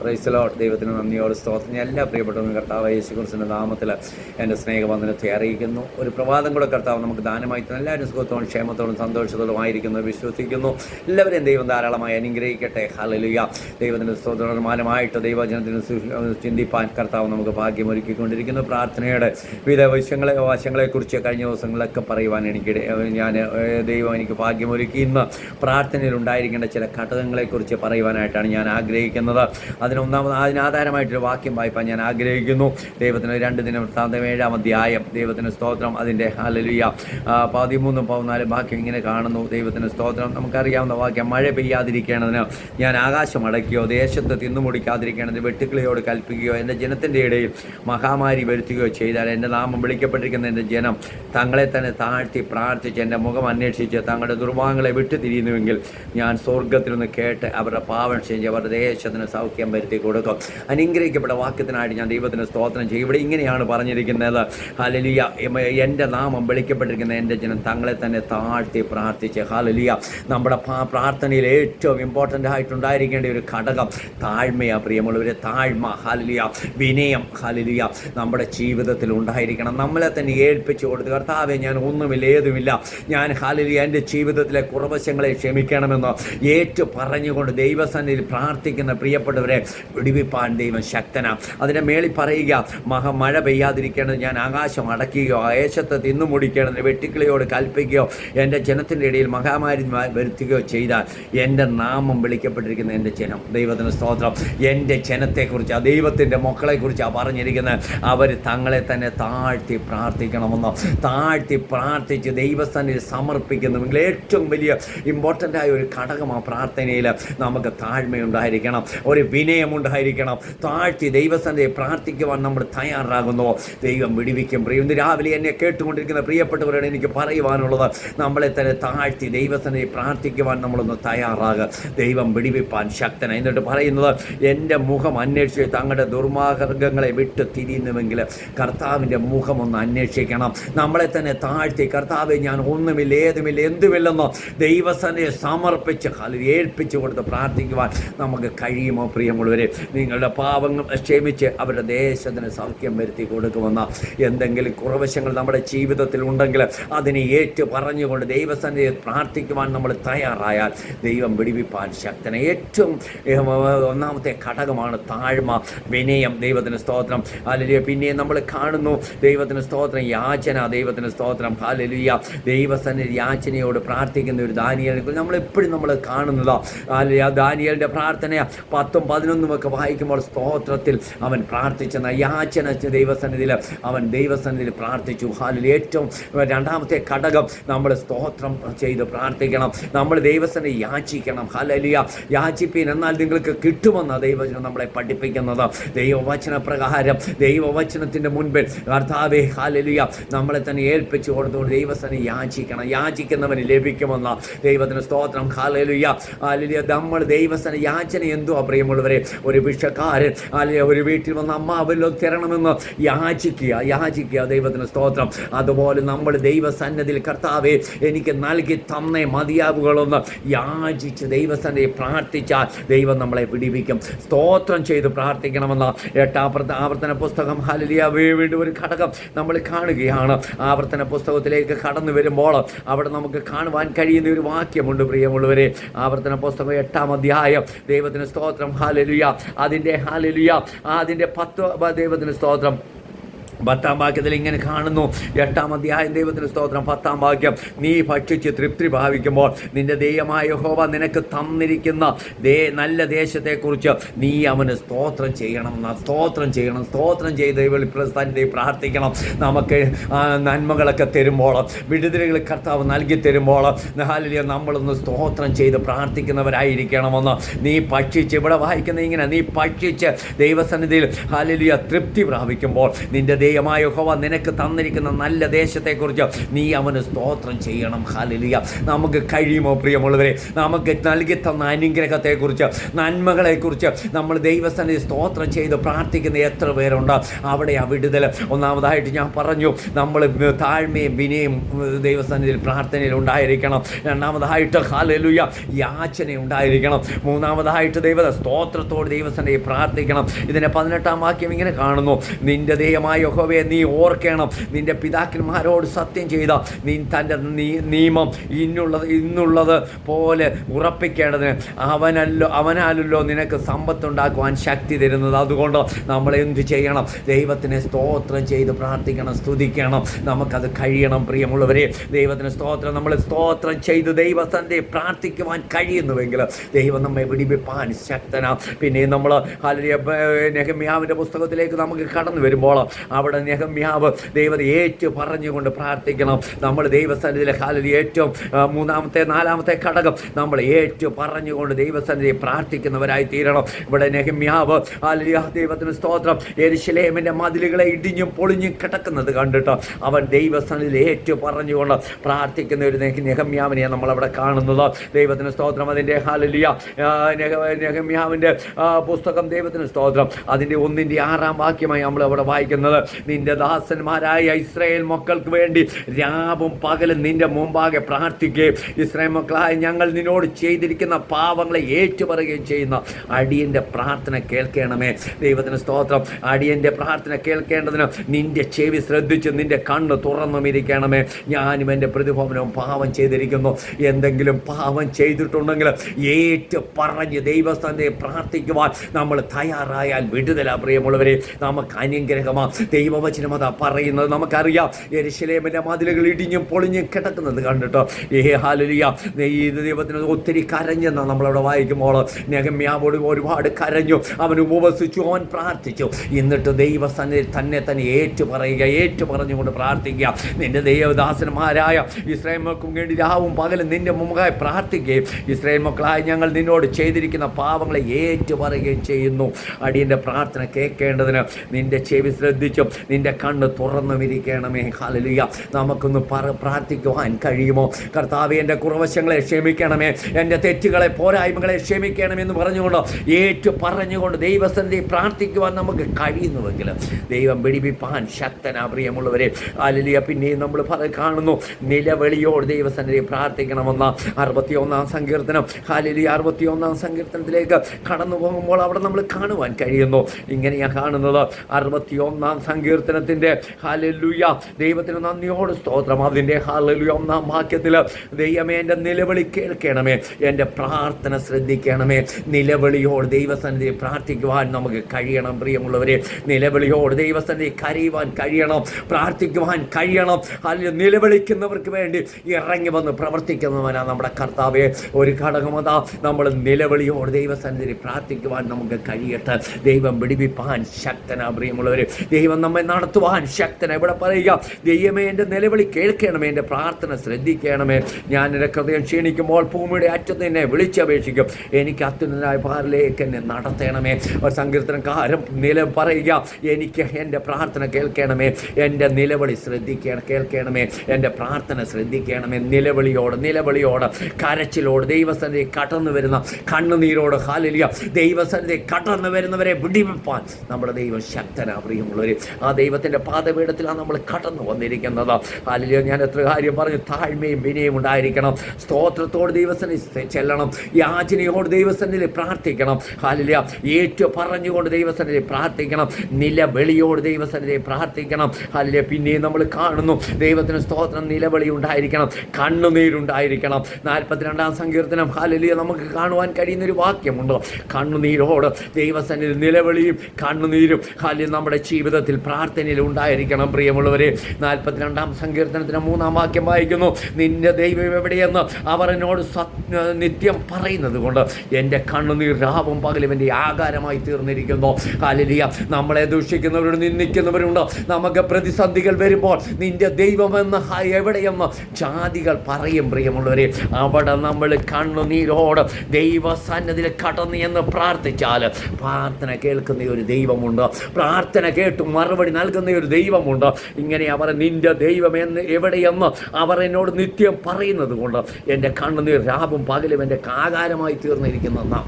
പ്രൈസലോ ദൈവത്തിന് നന്ദിയോട് സ്തോത്രം. ഞാൻ എല്ലാ പ്രിയപ്പെട്ടവരും കർത്താവ് യേശു കുറിച്ചിന്റെ നാമത്തിൽ എന്റെ സ്നേഹബന്ധനത്തെ അറിയിക്കുന്നു. ഒരു പ്രഭാതം കൂടെ കർത്താവ് നമുക്ക് ദാനമായി എല്ലാവരും സുഖത്തോടും ക്ഷേമത്തോടും സന്തോഷത്തോടും ആയിരിക്കുന്നു. വിശ്വസിക്കുന്നു. എല്ലാവരെയും ദൈവം ധാരാളമായി അനുഗ്രഹിക്കട്ടെ. ഹലലുയ ദൈവത്തിന്റെ സ്തോത്രമാനമായിട്ട് ദൈവജനത്തിന് ചിന്തിപ്പാൻ കർത്താവ് നമുക്ക് ഭാഗ്യമൊരുക്കിക്കൊണ്ടിരിക്കുന്നു പ്രാർത്ഥനയുടെ വിവിധ വശങ്ങളെ വശങ്ങളെക്കുറിച്ച് കഴിഞ്ഞ ദിവസങ്ങളൊക്കെ പറയുവാൻ എനിക്ക് ഞാൻ ദൈവം എനിക്ക് ഭാഗ്യമൊരുക്കി ഇന്ന് പ്രാർത്ഥനയിൽ ഉണ്ടായിരിക്കേണ്ട ചില ഘടകങ്ങളെക്കുറിച്ച് പറയുവാനായിട്ടാണ് ഞാൻ ആഗ്രഹിക്കുന്നത്. അതിനൊന്നാമത് അതിനാധാരമായിട്ടൊരു വാക്യം വായിപ്പാൻ ഞാൻ ആഗ്രഹിക്കുന്നു. ദൈവത്തിന് രണ്ട് ദിനം വൃത്താന്തം ഏഴാം അധ്യായം. ദൈവത്തിന് സ്തോത്രം. അതിന്റെ ഹലലിയ പതിമൂന്നും പതിനാലും വാക്യം ഇങ്ങനെ കാണുന്നു. ദൈവത്തിന് സ്തോത്രം. നമുക്കറിയാവുന്ന വാക്യം മഴ പെയ്യാതിരിക്കേണ്ടതിന് ഞാൻ ആകാശം അടയ്ക്കുകയോ ദേശത്ത് തിന്നുമുടിക്കാതിരിക്കേണ്ടതിന് വെട്ടുക്കിളിയോട് കൽപ്പിക്കുകയോ എന്റെ ജനത്തിന്റെ ഇടയിൽ മഹാമാരി വരുത്തുകയോ ചെയ്താൽ എന്റെ നാമം വിളിക്കപ്പെട്ടിരിക്കുന്ന എന്റെ ജനം തങ്ങളെ തന്നെ താഴ്ത്തി പ്രാർത്ഥിച്ച് എന്റെ മുഖം അന്വേഷിച്ച് തങ്ങളുടെ ദുർഭാഗങ്ങളെ വിട്ടു തിരിയുന്നുവെങ്കിൽ ഞാൻ സ്വർഗത്തിൽ നിന്ന് കേട്ട് അവരുടെ പാവം ചെയ്ഞ്ച് അവരുടെ ദേശത്തിന് സൗഖ്യം വരുത്തി കൊടുക്കും അനുഗ്രഹിക്കപ്പെട്ട വാക്യത്തിനായിട്ട് ഞാൻ ദൈവത്തിന് സ്തോത്രം ചെയ്യും. ഇവിടെ ഇങ്ങനെയാണ് പറഞ്ഞിരിക്കുന്നത്. ഹലലിയ എന്റെ നാമം വിളിക്കപ്പെട്ടിരിക്കുന്ന എന്റെ ജനം തങ്ങളെ തന്നെ താഴ്ത്തി പ്രാർത്ഥിച്ച്. ഹലലിയ നമ്മുടെ പ്രാർത്ഥനയിൽ ഏറ്റവും ഇമ്പോർട്ടന്റ് ആയിട്ടുണ്ടായിരിക്കേണ്ട ഒരു ഘടകം താഴ്മയാണ് പ്രിയമുള്ളവരെ താഴ്മ. ഹലലിയ വിനയം. ഹലലിയ നമ്മുടെ ജീവിതത്തിൽ ഉണ്ടായിരിക്കണം. നമ്മളെ തന്നെ ഏൽപ്പിച്ചു കൊടുത്ത് കർത്താവെ ഞാൻ ഒന്നുമില്ല ഏതുമില്ല. ഞാൻ ഹലലിയ എന്റെ ജീവിതത്തിലെ കുറവശങ്ങളെ ക്ഷമിക്കണമെന്ന് ഏറ്റു പറഞ്ഞുകൊണ്ട് ദൈവസന്നിധിയിൽ പ്രാർത്ഥിക്കുന്ന പ്രിയപ്പെട്ടവരെ വിടിവിപ്പാൻ ശക്തന. അതിന്റെ മേളിൽ പറയുക മഹ മഴ പെയ്യാതിരിക്കേണ്ടത് ഞാൻ ആകാശം അടയ്ക്കുകയോ ആയേശത്തെ തിന്നു മുടിക്കേണ്ടതിന് വെട്ടിക്കിളിയോട് കൽപ്പിക്കുകയോ എന്റെ ജനത്തിന്റെ ഇടയിൽ മഹാമാരി വരുത്തുകയോ ചെയ്താൽ എന്റെ നാമം വിളിക്കപ്പെട്ടിരിക്കുന്ന എന്റെ ജനം. ദൈവത്തിന് സ്തോത്രം. എന്റെ ജനത്തെക്കുറിച്ച് ആ ദൈവത്തിന്റെ മക്കളെക്കുറിച്ചാണ് പറഞ്ഞിരിക്കുന്നത് അവർ തങ്ങളെ തന്നെ താഴ്ത്തി പ്രാർത്ഥിക്കണമെന്നോ താഴ്ത്തി പ്രാർത്ഥിച്ച് ദൈവസ്ഥാനിൽ സമർപ്പിക്കുന്നുവെങ്കിൽ ഏറ്റവും വലിയ ഇമ്പോർട്ടന്റ് ആയ ഒരു ഘടകം ആ പ്രാർത്ഥനയിൽ നമുക്ക് താഴ്മയുണ്ടായിരിക്കണം. ഒരു വിനയമുണ്ടായിരിക്കണം താഴ്ത്തി ദൈവസന്ധയെ പ്രാർത്ഥിക്കുവാൻ നമ്മൾ തയ്യാറാകുന്നു. ദൈവം വിടിവിക്കും. പ്രിയ ഇന്ന് രാവിലെ എന്നെ കേട്ടുകൊണ്ടിരിക്കുന്ന പ്രിയപ്പെട്ടവരോട് എനിക്ക് പറയുവാനുള്ളത് നമ്മളെ തന്നെ താഴ്ത്തി ദൈവസന്ധയെ പ്രാർത്ഥിക്കുവാൻ നമ്മളൊന്ന് തയ്യാറാകുക ദൈവം വിടിവിപ്പാൻ ശക്തന. എന്നിട്ട് പറയുന്നത് എന്റെ മുഖം അന്വേഷിച്ച് തങ്ങളുടെ ദുർമാർഗങ്ങളെ വിട്ട് തിരിയുന്നുവെങ്കിൽ കർത്താവിന്റെ മുഖം ഒന്ന് അന്വേഷിക്കണം. നമ്മളെ തന്നെ താഴ്ത്തി കർത്താവെ ഞാൻ ഒന്നുമില്ല ഏതുമില്ല എന്തുമില്ലെന്നോ ദൈവസനെ സമർപ്പിച്ച് ഏൽപ്പിച്ചു കൊടുത്ത് പ്രാർത്ഥിക്കുവാൻ നമുക്ക് കഴിയുമോ പ്രിയമുള്ളവരെ നിങ്ങളുടെ പാപങ്ങൾ ക്ഷമിച്ച് അവരുടെ ദേശത്തിന് സൗഖ്യം വരുത്തി കൊടുക്കുമെന്ന എന്തെങ്കിലും കുറവശങ്ങൾ നമ്മുടെ ജീവിതത്തിൽ ഉണ്ടെങ്കിൽ അതിനെ ഏറ്റു പറഞ്ഞുകൊണ്ട് ദൈവസന്നിധി പ്രാർത്ഥിക്കുവാൻ നമ്മൾ തയ്യാറായാൽ ദൈവം വിടിവിപ്പാൻ ശക്തന. ഏറ്റവും ഒന്നാമത്തെ ഘടകമാണ് താഴ്മ വിനയം ദൈവത്തിന് സ്തോത്രം. അല്ലെങ്കിൽ പിന്നെ നമ്മൾ കാണുന്നു ദൈവത്തിന് സ്തോത്രം യാചന ദൈവത്തിന് സ്തോത്രം. ഹാലലിയ ദൈവസന്നിധി യാചനയോട് പ്രാർത്ഥിക്കുന്ന ഒരു ദാനിയലിനെ നമ്മൾ എപ്പോഴും നമ്മൾ കാണുന്നതാ. അല്ലെങ്കിൽ ദാനിയലിന്റെ പ്രാർത്ഥന പത്തും പതിനൊന്നും ഒക്കെ വായിക്കുമ്പോൾ സ്തോത്രത്തിൽ അവൻ പ്രാർത്ഥിച്ചെന്ന യാചന ദൈവസന്നിധിയിൽ അവൻ ദൈവസന്നിധിയിൽ പ്രാർത്ഥിച്ചു. ഹാലിൽ ഏറ്റവും രണ്ടാമത്തെ ഘടകം നമ്മൾ സ്തോത്രം ചെയ്ത് പ്രാർത്ഥിക്കണം. നമ്മൾ ദൈവസനെ യാചിക്കണം. ഹലലിയ. യാചിപ്പീൻ എന്നാൽ നിങ്ങൾക്ക് കിട്ടുമെന്ന ദൈവചനം നമ്മളെ പഠിപ്പിക്കുന്നത്. ദൈവവചന പ്രകാരം ദൈവവചനത്തിന്റെ മുൻപിൽ കർത്താവെ ഹാലലിയ. നമ്മളെ തന്നെ ഏൽപ്പിച്ചു കൊടുത്തുകൊണ്ട് ദൈവസനെ യാചിക്കണം. യാചിക്കുന്നവന് ലഭിക്കുമെന്ന ദൈവത്തിന് സ്തോത്രം. ഹാലലിയ. ഹാലലിയ. നമ്മൾ ദൈവസന യാചന എന്തുവാ പ്രിയമുള്ളവരെ? ഒരു ഭിക്ഷക്കാരൻ അല്ലെങ്കിൽ ഒരു വീട്ടിൽ വന്ന അമ്മ അവല്ലോ തരണമെന്ന് യാചിക്കുക യാചിക്കുക ദൈവത്തിന് സ്തോത്രം. അതുപോലെ നമ്മൾ ദൈവസന്നതിൽ കർത്താവെ എനിക്ക് നൽകി തന്നേ മതിയാവുകളൊന്ന് യാചിച്ച് ദൈവസന്നിധി പ്രാർത്ഥിച്ചാൽ ദൈവം നമ്മളെ പിടിപ്പിക്കും സ്തോത്രം ചെയ്ത് പ്രാർത്ഥിക്കണമെന്ന എട്ടാം ആവർത്തന പുസ്തകം ഹലിയ വീണ്ടും ഒരു ഘടകം നമ്മൾ കാണുകയാണ്. ആവർത്തന പുസ്തകത്തിലേക്ക് കടന്നു വരുമ്പോൾ അവിടെ നമുക്ക് കാണുവാൻ കഴിയുന്ന ഒരു വാക്യമുണ്ട് പ്രിയമുള്ളവരെ. ആവർത്തന പുസ്തകം എട്ടാം അധ്യായം ദൈവത്തിന് സ്തോത്രം ഹാലലുയ അതിന്റെ ഹാലലുയ അതിന്റെ പത്ത് ദൈവത്തിന് സ്തോത്രം. പത്താം വാക്യത്തിൽ ഇങ്ങനെ കാണുന്നു. എട്ടാം അധ്യായം ദൈവത്തിന് സ്തോത്രം പത്താം വാക്യം. നീ ഭക്ഷിച്ച് തൃപ്തി ഭാവിക്കുമ്പോൾ നിന്റെ ദൈവമായ ഹോവ നിനക്ക് തന്നിരിക്കുന്ന ദേ നല്ല ദേശത്തെക്കുറിച്ച് നീ അവന് സ്തോത്രം ചെയ്യണം. സ്തോത്രം ചെയ്യണം. സ്തോത്രം ചെയ്ത് വെളിപ്രസ്ഥാനത്തെ പ്രാർത്ഥിക്കണം. നമുക്ക് നന്മകളൊക്കെ തരുമ്പോൾ വിടുതലുകൾ കർത്താവ് നൽകി തരുമ്പോൾ ഹാലിയ നമ്മളൊന്ന് സ്തോത്രം ചെയ്ത് പ്രാർത്ഥിക്കുന്നവരായിരിക്കണമെന്ന്. നീ ഭക്ഷിച്ച് ഇവിടെ വായിക്കുന്ന ഇങ്ങനെ നീ ഭക്ഷിച്ച് ദൈവസന്നിധിയിൽ ഹാലിയ തൃപ്തി പ്രാപിക്കുമ്പോൾ നിന്റെ ദൈവമായ ഹോവ നിനക്ക് തന്നിരിക്കുന്ന നല്ല ദേശത്തെക്കുറിച്ച് നീ അവന് സ്തോത്രം ചെയ്യണം. ഹാലിലിയ നമുക്ക് കഴിയുമോ പ്രിയമുള്ളവരെ? നമുക്ക് നൽകി തന്ന അനുഗ്രഹത്തെക്കുറിച്ച് നന്മകളെക്കുറിച്ച് നമ്മൾ ദൈവസ്ഥനെ സ്തോത്രം ചെയ്ത് പ്രാർത്ഥിക്കുന്ന എത്ര പേരുണ്ട്? അവിടെ ആ വിടുതൽ. ഒന്നാമതായിട്ട് ഞാൻ പറഞ്ഞു നമ്മൾ താഴ്മയും വിനയും ദൈവസ്ഥാനത്തിൽ പ്രാർത്ഥനയിൽ ഉണ്ടായിരിക്കണം. രണ്ടാമതായിട്ട് ഹാലലുയ യാചന ഉണ്ടായിരിക്കണം മൂന്നാമതായിട്ട് ദൈവ സ്തോത്രത്തോട് ദൈവസ്ഥനെ പ്രാർത്ഥിക്കണം. ഇതിനെ പതിനെട്ടാം വാക്യം ഇങ്ങനെ കാണുന്നു. നിന്റെ ദൈവമായ യഹോവയെ നീ ഓർക്കണം നിന്റെ പിതാക്കന്മാരോട് സത്യം ചെയ്ത നീ തന്റെ നിയമം ഇന്നുള്ളത് ഇന്നുള്ളത് പോലെ ഉറപ്പിക്കേണ്ടതിന് അവനല്ലോ അവനാലല്ലോ നിനക്ക് സമ്പത്തുണ്ടാക്കുവാൻ ശക്തി തരുന്നത്. അതുകൊണ്ട് നമ്മൾ എന്ത് ചെയ്യണം? ദൈവത്തിനെ സ്തോത്രം ചെയ്ത് പ്രാർത്ഥിക്കണം സ്തുതിക്കണം. നമുക്കത് കഴിയണം പ്രിയമുള്ളവരെ. ദൈവത്തിന് സ്തോത്രം നമ്മൾ സ്തോത്രം ചെയ്ത് ദൈവസന്ധി പ്രാർത്ഥിക്കുവാൻ കഴിയുന്നുവെങ്കിൽ ദൈവം നമ്മെ വിടിപ്പിപ്പാൻ ശക്തനാ. പിന്നെ നമ്മൾ നെഹമ്യാവിന്റെ പുസ്തകത്തിലേക്ക് നമുക്ക് കടന്നു വരുമ്പോൾ അവിടെ നെഹമ്യാവ് ദൈവത്തെ ഏറ്റു പറഞ്ഞുകൊണ്ട് പ്രാർത്ഥിക്കണം. നമ്മൾ ദൈവസന്നിധിയിലെ ഹാലരി ഏറ്റവും മൂന്നാമത്തെ നാലാമത്തെ ഘടകം നമ്മൾ ഏറ്റു പറഞ്ഞുകൊണ്ട് ദൈവസന്നിധി പ്രാർത്ഥിക്കുന്നവരായി തീരണം ഇവിടെ നെഹമ്യാവ് ഹാലരിയ ദൈവത്തിന് സ്തോത്രം. എരിശിലേമിന്റെ മതിലുകളെ ഇടിഞ്ഞും പൊളിഞ്ഞും കിടക്കുന്നത് കണ്ടിട്ട് അവൻ ദൈവസന്നിധിയിൽ ഏറ്റു പറഞ്ഞുകൊണ്ട് പ്രാർത്ഥിക്കുന്ന ഒരു നെഹമ്യാവിനെയാണ് നമ്മളവിടെ കാണുന്നത്. ദൈവത്തിന് സ്തോത്രം. അതിന്റെ ഹാലലിയ നെഹമ്യാവിന്റെ പുസ്തകം ദൈവത്തിന് സ്തോത്രം. അതിന്റെ ഒന്നിന്റെ ആറാം വാക്യമായി നമ്മൾ അവിടെ വായിക്കുന്നത്. നിന്റെ ദാസന്മാരായ ഇസ്രായേൽ മക്കൾക്ക് വേണ്ടി രാവും പകലും നിന്റെ മുമ്പാകെ പ്രാർത്ഥിക്കുകയും. ഇസ്രായേൽ മക്കളായ ഞങ്ങൾ നിന്നോട് ചെയ്തിരിക്കുന്ന പാവങ്ങളെ ഏറ്റുപറയുകയും ചെയ്യുന്ന അടിയന്റെ പ്രാർത്ഥന കേൾക്കണമേ. ദൈവത്തിന് സ്തോത്രം. അടിയന്റെ പ്രാർത്ഥന കേൾക്കേണ്ടതിന് നിന്റെ ചെവി ശ്രദ്ധിച്ച് നിന്റെ കണ്ണ് തുറന്നും ഇരിക്കണമേ ഞാനും എന്റെ പ്രതിഭവനവും പാവം ചെയ്തിരിക്കുന്നു. എന്തെങ്കിലും പാവം ചെയ്തിട്ടുണ്ടെങ്കിൽ ഏറ്റു പറഞ്ഞ് ദൈവസ്ഥാനത്തെ പ്രാർത്ഥിക്കുവാൻ നമ്മൾ തയ്യാറായാൽ വിടുതല പ്രിയമുള്ളവരെ. നമുക്ക് അനുഗ്രഹമാ. ദൈവവചനം പറയുന്നത്. നമുക്കറിയാം എരിശിലേമിന്റെ മതിലുകൾ ഇടിഞ്ഞും പൊളിഞ്ഞും കിടക്കുന്നത് കണ്ടിട്ട്? ഏ ഹാലലിയ. ഈ ദൈവത്തിന് ഒത്തിരി കരഞ്ഞെന്ന് നമ്മളവിടെ വായിക്കുമ്പോൾ നെഗമ്യാവോട് ഒരുപാട് കരഞ്ഞു. അവൻ ഉപവസിച്ചു അവൻ പ്രാർത്ഥിച്ചു. എന്നിട്ട് ദൈവസന്നിധി തന്നെ തന്നെ ഏറ്റു പറയുക ഏറ്റു പറഞ്ഞുകൊണ്ട് പ്രാർത്ഥിക്കുക. നിന്റെ ദൈവദാസന്മാരായ ഇസ്രായേൽ മക്കൾക്കും വേണ്ടി രാവും പകലും നിന്റെ മുമ്പായി പ്രാർത്ഥിക്കുകയും ഇസ്രായേൽ മക്കളായ ഞങ്ങൾ നിന്നോട് ചെയ്തിരിക്കുന്ന പാവങ്ങളെ ഏറ്റു പറയുകയും ചെയ്യുന്നു. അടിയന്റെ പ്രാർത്ഥന കേൾക്കേണ്ടതിന് നിന്റെ ചെവി ശ്രദ്ധിച്ചും നിന്റെ കണ്ണ് തുറന്നു വിരിക്കണമേ നമുക്കൊന്ന് പറ പ്രാർത്ഥിക്കുവാൻ കഴിയുമോ? കർത്താവ് എന്റെ കുറവശങ്ങളെ ക്ഷമിക്കണമേ. എന്റെ തെറ്റുകളെ പോരായ്മകളെ ക്ഷമിക്കണമെന്ന് പറഞ്ഞുകൊണ്ട് ഏറ്റു പറഞ്ഞുകൊണ്ട് ദൈവസന്ധി പ്രാർത്ഥിക്കുവാൻ നമുക്ക് കഴിയുന്നുവെങ്കിൽ ദൈവം വെടിപ്പിപ്പാൻ ശക്തനാ പ്രിയമുള്ളവരെ. ഹാലലിയ പിന്നെയും നമ്മൾ കാണുന്നു. നിലവിളിയോട് ദൈവസന്നിധി പ്രാർത്ഥിക്കണമെന്ന അറുപത്തിയൊന്നാം സങ്കീർത്തനം. ഹാലലിയ അറുപത്തിയൊന്നാം സങ്കീർത്തനത്തിലേക്ക് കടന്നു പോകുമ്പോൾ അവിടെ നമ്മൾ കാണുവാൻ കഴിയുന്നു. ഇങ്ങനെയാണ് കാണുന്നത്. അറുപത്തിയൊന്നാം സങ്കീർത്തനത്തിന്റെ ഹാലലുയ ദൈവത്തിന് നന്ദിയോട് സ്തോത്രം. അതിന്റെ ഹാലലുയ ഒന്നാം വാക്യത്തിൽ ദൈവമേ എന്റെ നിലവിളി കേൾക്കണമേ. എന്റെ പ്രാർത്ഥന ശ്രദ്ധിക്കണമേ. നിലവിളിയോട് ദൈവസന്നിധി പ്രാർത്ഥിക്കുവാൻ നമുക്ക് കഴിയണം പ്രിയമുള്ളവരെ. നിലവിളിയോട് ദൈവസന്നിധി കരയുവാൻ കഴിയണം പ്രാർത്ഥിക്കുവാൻ കഴിയണം. അല്ലെങ്കിൽ നിലവിളിക്കുന്നവർക്ക് വേണ്ടി ഇറങ്ങി വന്ന് പ്രവർത്തിക്കുന്നവനാണ് നമ്മുടെ കർത്താവെ. ഒരു ഘടകമതാ നമ്മൾ നിലവിളിയോട് ദൈവസന്നിധി പ്രാർത്ഥിക്കുവാൻ നമുക്ക് കഴിയട്ടെ. ദൈവം വിടിവിപ്പാൻ ശക്തനാ പ്രിയമുള്ളവർ ദൈവം നമ്മെ നടത്തുവാൻ ശക്തന ഇവിടെ പറയുക? ദൈവമേ എന്റെ നിലവിളി കേൾക്കണമേ എന്റെ പ്രാർത്ഥന ശ്രദ്ധിക്കണമേ. ഞാൻ എന്റെ ഹൃദയം ക്ഷീണിക്കുമ്പോൾ ഭൂമിയുടെ അറ്റത്ത് എന്നെ വിളിച്ചപേക്ഷിക്കും. എനിക്ക് അത്യുന്നതായ പാറിലേക്ക് എന്നെ നടത്തണമേ. ഒരു സങ്കീർത്തനക്കാരൻ നില പറയുക എനിക്ക് എന്റെ പ്രാർത്ഥന കേൾക്കണമേ. എന്റെ നിലവിളി ശ്രദ്ധിക്കണം കേൾക്കണമേ. എന്റെ പ്രാർത്ഥന ശ്രദ്ധിക്കണമേ. നിലവിളിയോട് നിലവിളിയോട് കരച്ചിലോട് ദൈവസന്നിധി കടന്നു വരുന്ന കണ്ണുനീരോട് ഹാലിലിയ ദൈവസന്നിധി കടന്നു വരുന്നവരെ വിടിവിപ്പാൻ നമ്മുടെ ദൈവം ശക്തനാ പ്രിയമുള്ളവർ ആ ദൈവത്തിന്റെ പാതപീഠത്തിലാണ് നമ്മൾ കടന്നു വന്നിരിക്കുന്നത്. അല്ലയോ ഞാൻ എത്ര കാര്യം പറഞ്ഞു? താഴ്മയും വിനയും ഉണ്ടായിരിക്കണം. സ്തോത്രത്തോട് ദൈവസന്നിധി ചെല്ലണം. യാചനയോട് ദൈവസന്നിധി പ്രാർത്ഥിക്കണം. ഹാലിലിയ ഏറ്റു പറഞ്ഞുകൊണ്ട് ദൈവസന്നിധി പ്രാർത്ഥിക്കണം. നിലവിളിയോട് ദൈവസന്നിധി പ്രാർത്ഥിക്കണം. അല്ലെ പിന്നെയും നമ്മൾ കാണുന്നു. ദൈവത്തിന് സ്തോത്രം നിലവിളി ഉണ്ടായിരിക്കണം. കണ്ണുനീരുണ്ടായിരിക്കണം. നാൽപ്പത്തിരണ്ടാം സങ്കീർത്തനം ഹാലിലിയ നമുക്ക് കാണുവാൻ കഴിയുന്നൊരു വാക്യമുണ്ട്. കണ്ണുനീരോട് ദൈവസന്നിധി നിലവിളിയും കണ്ണുനീരും. ഹാലിൽ നമ്മുടെ ജീവിതത്തിൽ പ്രാർത്ഥനയിൽ ഉണ്ടായിരിക്കണം പ്രിയമുള്ളവരെ. നാൽപ്പത്തിരണ്ടാം സങ്കീർത്തനത്തിന് മൂന്നാം വാക്യം വായിക്കുന്നു. നിന്റെ ദൈവം എവിടെയെന്ന് അവർ എന്നോട് നിത്യം പറയുന്നത് കൊണ്ട് എന്റെ കണ്ണുനീർ രാവും പകലും എന്റെ ആകാരമായി തീർന്നിരിക്കുന്നു. കാലിലിയ നമ്മളെ ദൂഷിക്കുന്നവരോട് നിന്ദിക്കുന്നവരുണ്ട്. നമുക്ക് പ്രതിസന്ധികൾ വരുമ്പോൾ നിന്റെ ദൈവമെന്ന് എവിടെയെന്ന് ജാതികൾ പറയും പ്രിയമുള്ളവരെ. അവിടെ നമ്മൾ കണ്ണുനീരോട് ദൈവസന്നതിൽ കടന്നു എന്ന് പ്രാർത്ഥിച്ചാൽ പ്രാർത്ഥന കേൾക്കുന്ന ഒരു ദൈവമുണ്ട്. പ്രാർത്ഥന കേട്ടു മറുപടി മറുപടി നൽകുന്ന ഒരു ദൈവമുണ്ട്. ഇങ്ങനെ അവർ നിന്റെ ദൈവം എന്ന് എവിടെയെന്ന് അവർ എന്നോട് നിത്യം പറയുന്നത് കൊണ്ട് എന്റെ കണ്ണുനീർ രാവും പകലും എന്റെ കാകാരമായി തീർന്നിരിക്കുന്ന നാം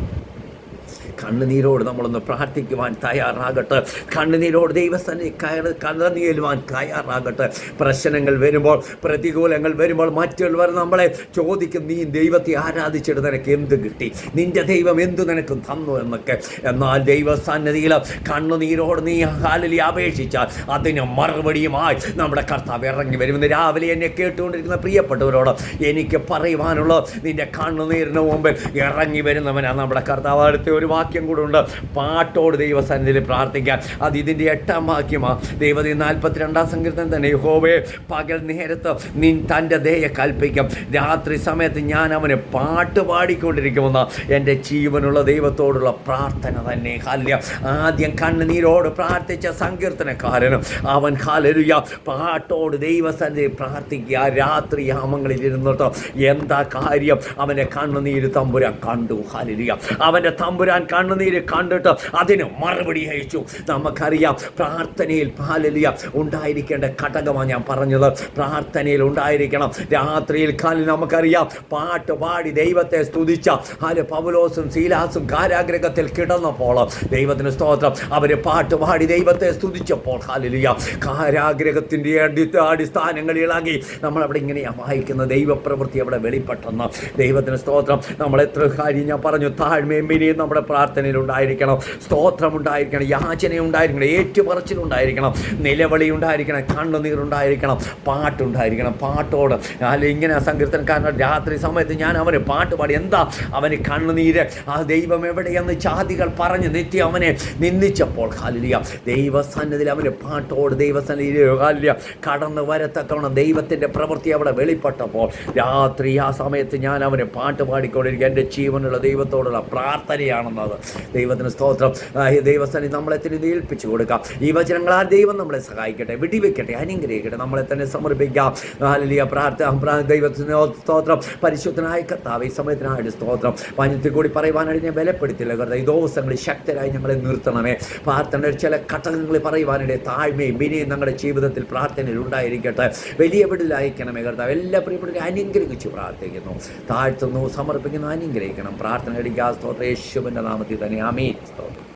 കണ്ണുനീരോട് നമ്മളൊന്ന് പ്രാർത്ഥിക്കുവാൻ തയ്യാറാകട്ടെ. കണ്ണുനീരോട് ദൈവസ്ഥാനം കയറി കണ്ണുനീരുവാൻ തയ്യാറാകട്ടെ. പ്രശ്നങ്ങൾ വരുമ്പോൾ പ്രതികൂലങ്ങൾ വരുമ്പോൾ മറ്റുള്ളവർ നമ്മളെ ചോദിക്കും നീ ദൈവത്തെ ആരാധിച്ചിട്ട് നിനക്ക് എന്ത് കിട്ടി? നിന്റെ ദൈവം എന്തു നിനക്ക് തന്നു എന്നൊക്കെ. എന്നാൽ ദൈവസന്നിധിയിൽ കണ്ണുനീരോട് നീ ഹാലലി അപേക്ഷിച്ചാൽ അതിന് മറുപടിയുമായി നമ്മുടെ കർത്താവ് ഇറങ്ങി വരുമെന്ന് രാവിലെ എന്നെ കേട്ടുകൊണ്ടിരിക്കുന്ന പ്രിയപ്പെട്ടവരോട് എനിക്ക് പറയുവാനുള്ള നിന്റെ കണ്ണുനീരിന് മുമ്പിൽ ഇറങ്ങി വരുന്നവനാണ് നമ്മുടെ കർത്താവ്. അടുത്ത ഒരു വാക്യം കൂടെ ഉണ്ട്. പാട്ടോട് ദൈവസന്നിധിയിൽ പ്രാർത്ഥിക്കാം. അത് ഇതിന്റെ എട്ടാം വാക്യമാണ് ദൈവതി നാൽപ്പത്തിരണ്ടാം സങ്കീർത്തനം തന്നെ. ഹോവേ പകൽ നേരത്ത് നീ തന്റെ ദേഹ കൽപ്പിക്കും. രാത്രി സമയത്ത് ഞാൻ അവന് പാട്ട് പാടിക്കൊണ്ടിരിക്കുമെന്ന് എന്റെ ജീവനുള്ള ദൈവത്തോടുള്ള പ്രാർത്ഥന തന്നെ. ഹല്യ ആദ്യം കണ്ണുനീരോട് പ്രാർത്ഥിച്ച സങ്കീർത്തനക്കാരനും അവൻ ഹലരുയ പാട്ടോട് ദൈവസന്നിധി പ്രാർത്ഥിക്കുക. രാത്രി യാമങ്ങളിൽ ഇരുന്നിട്ട് എന്താ കാര്യം? അവന്റെ കണ്ണുനീര് തമ്പുരാൻ കണ്ടു. ഹലരുയ അവന്റെ തമ്പുരാൻ കണ്ണുനീര് കണ്ടിട്ട് അതിന് മറുപടി അയച്ചു. നമുക്കറിയാം പ്രാർത്ഥനയിൽ പാലലിയ ഉണ്ടായിരിക്കേണ്ട ഘടകമാണ് ഞാൻ പറഞ്ഞത്. പ്രാർത്ഥനയിൽ ഉണ്ടായിരിക്കണം. രാത്രിയിൽ കാലിൽ നമുക്കറിയാം പാട്ട് പാടി ദൈവത്തെ സ്തുതിച്ച ആര് പൗലോസും ശീലാസും കാരാഗ്രഹത്തിൽ കിടന്നപ്പോൾ ദൈവത്തിന് സ്തോത്രം. അവർ പാട്ട് പാടി ദൈവത്തെ സ്തുതിച്ചപ്പോൾ ഹാലിലിയ കാരാഗ്രഹത്തിന്റെ അടിസ്ഥാനങ്ങളിൽ ഇളകി. നമ്മളവിടെ ഇങ്ങനെയാണ് വായിക്കുന്ന ദൈവപ്രവൃത്തി അവിടെ വെളിപ്പെട്ടെന്ന് ദൈവത്തിന് സ്തോത്രം. നമ്മൾ എത്ര കാര്യം ഞാൻ പറഞ്ഞു താഴ്മയും വിനിയും നമ്മുടെ പ്രാർത്ഥനയിൽ സ്തോത്രം ഉണ്ടായിരിക്കണം യാചന ഉണ്ടായിരിക്കണം ഏറ്റുപറച്ചിലുണ്ടായിരിക്കണം. നിലവിളി ഉണ്ടായിരിക്കണം കണ്ണുനീരുണ്ടായിരിക്കണം. പാട്ടുണ്ടായിരിക്കണം. പാട്ടോട്. അല്ല ഇങ്ങനെ സങ്കീർത്തനക്കാരൻ രാത്രി സമയത്ത് ഞാൻ അവന് പാട്ട് പാടി. എന്താ? അവന് കണ്ണുനീര്. ആ ദൈവം എവിടെയെന്ന് ജാതികൾ പറഞ്ഞ് നിത്യം അവനെ നിന്ദിച്ചപ്പോൾ ഹാലിയ ദൈവസന്നിധിയിൽ അവന് പാട്ടോട് ദൈവസന്നിധിയിൽ ഹാലിയ കടന്നു വരത്തക്കവണ്ണം ദൈവത്തിന്റെ പ്രവൃത്തി അവിടെ വെളിപ്പെട്ടപ്പോൾ രാത്രി ആ സമയത്ത് ഞാൻ അവന് പാട്ട് പാടിക്കൊണ്ടിരിക്കുക. എന്റെ ജീവനുള്ള ദൈവത്തോടുള്ള പ്രാർത്ഥനയാണെന്നത്. ദൈവത്തിന് സ്തോത്രം. ദൈവസ്ഥാനി നമ്മളെ തന്നെ ഏൽപ്പിച്ചു കൊടുക്കാം. ഈ വചനങ്ങളാൽ ദൈവം നമ്മളെ സഹായിക്കട്ടെ വെടിവെക്കട്ടെ അനുഗ്രഹിക്കട്ടെ നമ്മളെ തന്നെ സമർപ്പിക്കാം. ഹാലലിയ പ്രാർത്ഥന പ്രാ- ദൈവത്തിന് സ്തോത്രം. പരിശുദ്ധനായ കർത്താവ് ഈ സമയത്തിനായിട്ട് സ്തോത്രം. പഞ്ഞത്തിൽ കൂടി പറയുവാനായിട്ട് ഞാൻ ബലപ്പെടുത്തില്ല കർത്താവ്. ഈ ദിവസങ്ങളിൽ ശക്തരായി ഞങ്ങളെ നിർത്തണമേ. പ്രാർത്ഥനയുടെ ചില ഘട്ടങ്ങൾ പറയുവാനിടെ താഴ്മയും വിനയും ഞങ്ങളുടെ ജീവിതത്തിൽ പ്രാർത്ഥനയിൽ ഉണ്ടായിരിക്കട്ടെ. വലിയ വിടലായിരിക്കണമേ കർത്താവ്. എല്ലാ പ്രിയപ്പെട്ടവരും അനുഗ്രഹിച്ച് പ്രാർത്ഥിക്കുന്നു. താഴ്ത്തുന്നു സമർപ്പിക്കുന്നു അനുഗ്രഹിക്കണം. പ്രാർത്ഥന എടുക്കുക. സ്തോത്ര. യേശുവിന്റെ നാമത്തിൽ തന്നെ അമീൻ സ്തോത്രം